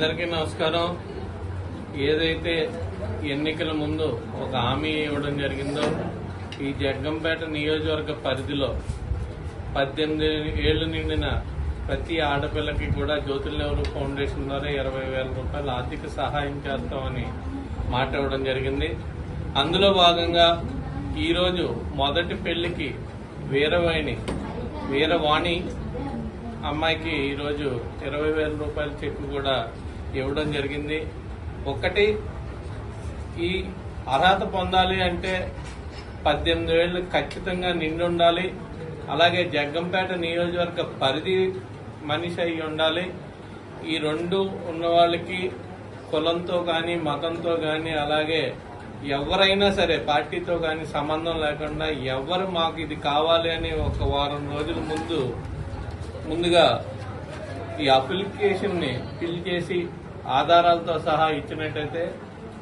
అందరికీ నమస్కారం. ఏదైతే ఎన్నికల ముందు ఒక హామీ ఇవ్వడం జరిగిందో ఈ జగ్గంపేట నియోజకవర్గ పరిధిలో పద్దెనిమిది ఏళ్ళు నిండిన ప్రతి ఆడపిల్లకి కూడా జ్యోతుల నెహ్రూ ఫౌండేషన్ ద్వారా ఇరవై వేల రూపాయల ఆర్థిక సహాయం చేస్తామని మాట ఇవ్వడం జరిగింది. అందులో భాగంగా ఈరోజు మొదటి పెళ్ళికి వీరవాణి వీరవాణి అమ్మాయికి ఈరోజు ఇరవై వేల రూపాయల చెక్ కూడా ఇవ్వడం జరిగింది. ఒకటి ఈ అర్హత పొందాలి అంటే పద్దెనిమిది ఏళ్ళు ఖచ్చితంగా నిండి ఉండాలి అలాగే జగ్గంపేట నియోజకవర్గ పరిధి మనిషి అయి ఉండాలి. ఈ రెండు ఉన్న వాళ్ళకి కులంతో కానీ మతంతో కానీ అలాగే ఎవరైనా సరే పార్టీతో కానీ సంబంధం లేకుండా ఎవరు మాకు ఇది కావాలి అని ఒక వారం రోజుల ముందు ముందుగా ఈ అప్లికేషన్ని ఫిల్ చేసి ఆధారాలతో సహా ఇచ్చినట్టయితే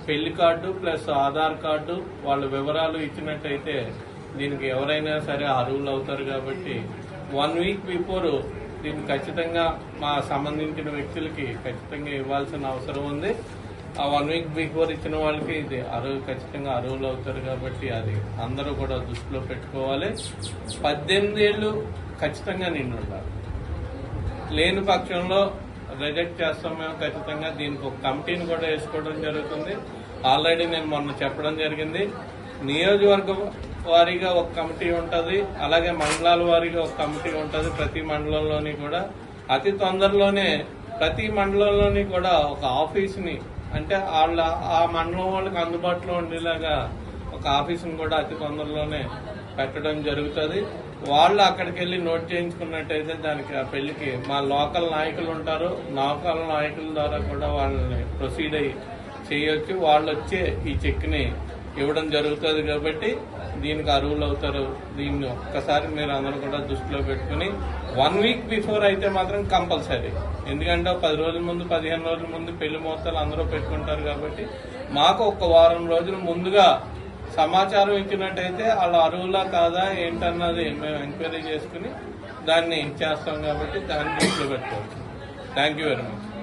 పెళ్ళి కార్డు ప్లస్ ఆధార్ కార్డు వాళ్ళ వివరాలు ఇచ్చినట్టయితే దీనికి ఎవరైనా సరే అర్హులు అవుతారు కాబట్టి వన్ వీక్ బిఫోర్ దీన్ని ఖచ్చితంగా మా సంబంధించిన వ్యక్తులకి ఖచ్చితంగా ఇవ్వాల్సిన అవసరం ఉంది. ఆ వన్ వీక్ బిఫోర్ ఇచ్చిన వాళ్ళకి ఇది అరువు ఖచ్చితంగా అరువులు అవుతారు కాబట్టి అది అందరూ కూడా దృష్టిలో పెట్టుకోవాలి. పద్దెనిమిది ఏళ్ళు ఖచ్చితంగా నిండి లేని పక్షంలో రిజెక్ట్ చేస్తాం మేము ఖచ్చితంగా. దీనికి ఒక కమిటీని కూడా వేసుకోవడం జరుగుతుంది. ఆల్రెడీ నేను మొన్న చెప్పడం జరిగింది. నియోజకవర్గం వారీగా ఒక కమిటీ ఉంటుంది. అలాగే మండలాల వారీగా ఒక కమిటీ ఉంటుంది ప్రతి మండలంలోని కూడా. అతి తొందరలోనే ప్రతి మండలంలోని కూడా ఒక ఆఫీస్ని అంటే వాళ్ళ ఆ మండలం వాళ్ళకి అందుబాటులో ఉండేలాగా ఒక ఆఫీసుని కూడా అతి తొందరలోనే పెట్టడం జరుగుతుంది. వాళ్ళు అక్కడికి వెళ్ళి నోట్ చేయించుకున్నట్టయితే దానికి ఆ పెళ్ళికి మా లోకల్ నాయకులు ఉంటారు. లోకల్ నాయకుల ద్వారా కూడా వాళ్ళని ప్రొసీడ్ అయ్యి చేయొచ్చు. వాళ్ళు వచ్చే ఈ చెక్ని ఇవ్వడం జరుగుతుంది కాబట్టి దీనికి అరువులు అవుతారు. దీన్ని ఒక్కసారి మీరు అందరూ కూడా దృష్టిలో పెట్టుకుని వన్ వీక్ బిఫోర్ అయితే మాత్రం కంపల్సరీ. ఎందుకంటే పది రోజుల ముందు పదిహేను రోజుల ముందు పెళ్ళి ముహూర్తాలు అందరూ పెట్టుకుంటారు కాబట్టి మాకు ఒక వారం రోజులు ముందుగా సమాచారం ఇచ్చినట్టయితే వాళ్ళ అరువులా కాదా ఏంటన్నది మేము ఎంక్వైరీ చేసుకుని దాన్ని చేస్తాం కాబట్టి దాన్ని దృష్టిలో పెట్టుకోవచ్చు థ్యాంక్ యూ వెరీ మచ్